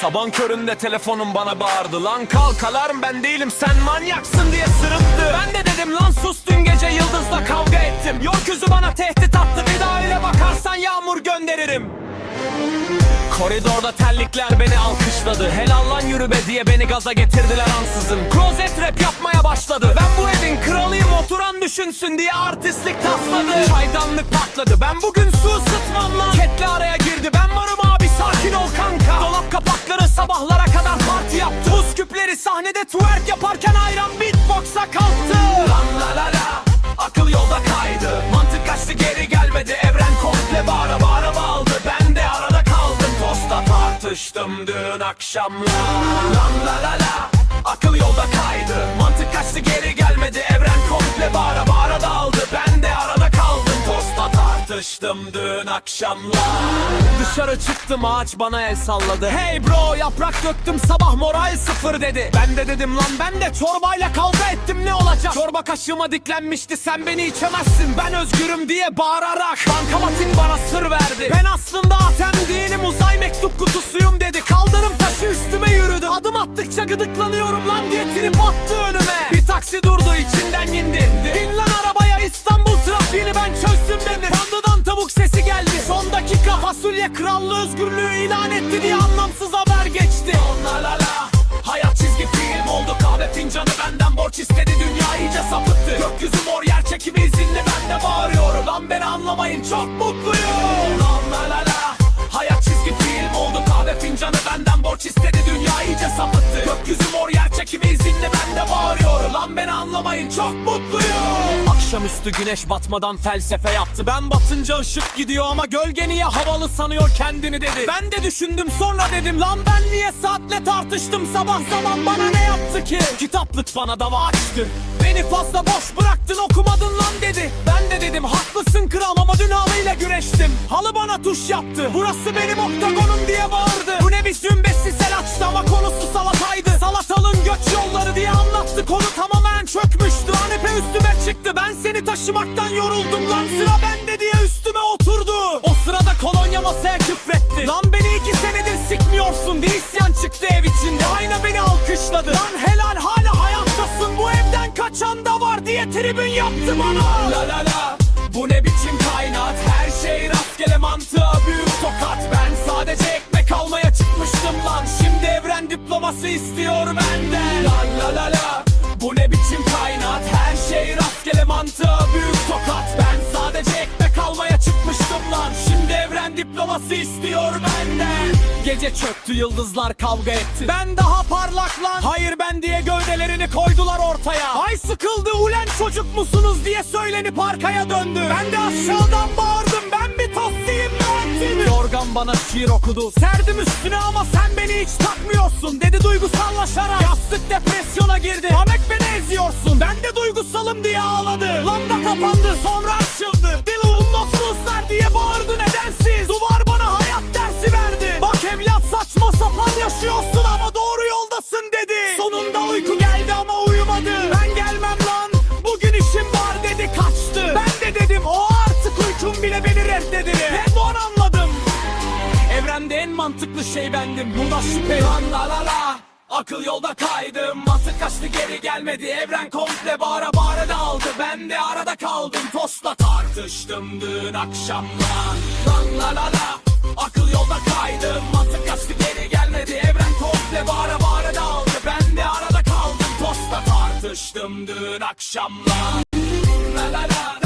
Sabah köründe telefonum bana bağırdı. Lan kalk alarm ben değilim sen manyaksın diye sırıttı. Ben de dedim lan sus dün gece yıldızla kavga ettim. Gökyüzü bana tehdit attı. Bir daha öyle bakarsan yağmur gönderirim. Koridorda terlikler beni alkışladı. Helal lan yürü be diye beni gaza getirdiler ansızın. Klozet rap yapmaya başladı. Ben düşünsün diye artistlik tasladı. Çaydanlık patladı. Ben bugün su ısıtmam lan. Ketli araya girdi. Ben varım abi. Sakin ol kanka. Dolap kapakları sabahlara kadar parti yaptı. Buz küpleri sahnede twerk yaparken ayran beatbox'a kalktı. Lan la la la. Akıl yolda kaydı. Mantık kaçtı geri gelmedi. Evren komple bağıra bağıra bağladı Ben de arada kaldım. Posta tartıştım dün akşamla Lan la la la. Akıl yolda kaydı. Mantık kaçtı geri gelmedi tartıştım dün akşamla Dışarı çıktım ağaç bana el salladı. Hey bro yaprak döktüm sabah moral sıfır dedi. Ben de dedim lan ben de çorbayla kavga ettim ne olacak? Çorba kaşığıma diklenmişti sen beni içemezsin. Ben özgürüm diye bağırarak Bankamatik bana sır verdi. Ben aslında atem değilim uzay mektup kutusuyum dedi. Kaldırım taşı üstüme yürüdü Adım attıkça gıdıklanıyorum lan diye trip attı önüme. Bir taksi durdu içinden indi özgürlüğü ilan etti diye anlamsız haber geçti. La la la. Hayat çizgi film oldu. Kahve fincanı benden borç istedi. Dünya iyice sapıttı. Gökyüzü mor yer çekimi izinli. Ben de bağırıyorum. Lan beni anlamayın. Çok mutluyum Akşamüstü güneş batmadan felsefe yaptı. Ben batınca ışık gidiyor ama gölge niye havalı sanıyor kendini dedi. Ben de düşündüm sonra dedim lan ben niye saatle tartıştım? Sabah zaman bana ne yaptı ki? Kitaplık bana dava açtı. Beni fazla boş bıraktın okumadın lan dedi. Ben de dedim haklısın kral ama dün halıyla güreştim. Halı bana tuş yaptı. Burası benim oktagonum diye bağırdı. Bu ne biçim sel açtı ama konusu salataydı. Salatalın göç yolları diye anlattı. Konu tamamen çökmüştü. Hanepe seni taşımaktan yoruldum lan. Sıra bende diye üstüme oturdu. O sırada kolonya masaya küfretti. Lan beni iki senedir sikmiyorsun diye isyan çıktı ev içinde. Ayna beni alkışladı. Lan helal hala hayattasın. Bu evden kaçan da var diye tribün yaptı bana. La la la bu ne biçim kainat? Her şey rastgele mantığa büyük tokat. Ben sadece ekmek almaya çıkmıştım lan. Şimdi evren diploması istiyor benden. La la la la Bu ne biçim kainat? Her rastgele mantığa büyük tokat. Ben sadece ekmek almaya çıkmıştım lan. Şimdi evren diploması istiyor benden. Gece çöktü yıldızlar kavga etti. Ben daha parlak lan. Hayır ben diye gövdelerini koydular ortaya. Ay sıkıldı ulen çocuk musunuz? diye söylenip arkaya döndü. Ben de aşağıdan bağırdım. Ben bir tosliyim müellim Yorgan bana şiir okudu. Serdim üstüne ama sen beni hiç takmıyorsun Dedi duygusallaşarak. Yastık depresyona girdi. Hamek beni eziyorsun. Ben de duygusalım diye ağladı. Lambda kapandı sonra açıldı. Dili umutsuzlar diye bağırdı nedensiz. Duvar bana hayat dersi verdi. Bak evlat saçma sapan yaşıyorsun ama doğru yoldasın dedi. Sonunda uyku geldi ama uyumadı. Ben gelmem lan bugün işim var dedi kaçtı. Ben de dedim o artık uykum bile beni reddedir Evrende en mantıklı şey bendim. Buna şüphe yok. La la la. Akıl yolda kaydım. Mantık kaçtı geri gelmedi. Evren komple bağıra bağıra dağıldı. Ben de arada kaldım. Postla tartıştım dün akşamla. Lan la la la. Akıl yolda kaydım. Mantık kaçtı geri gelmedi. Evren komple bağıra bağıra dağıldı. Ben de arada kaldım. Postla tartıştım dün akşamla. La la la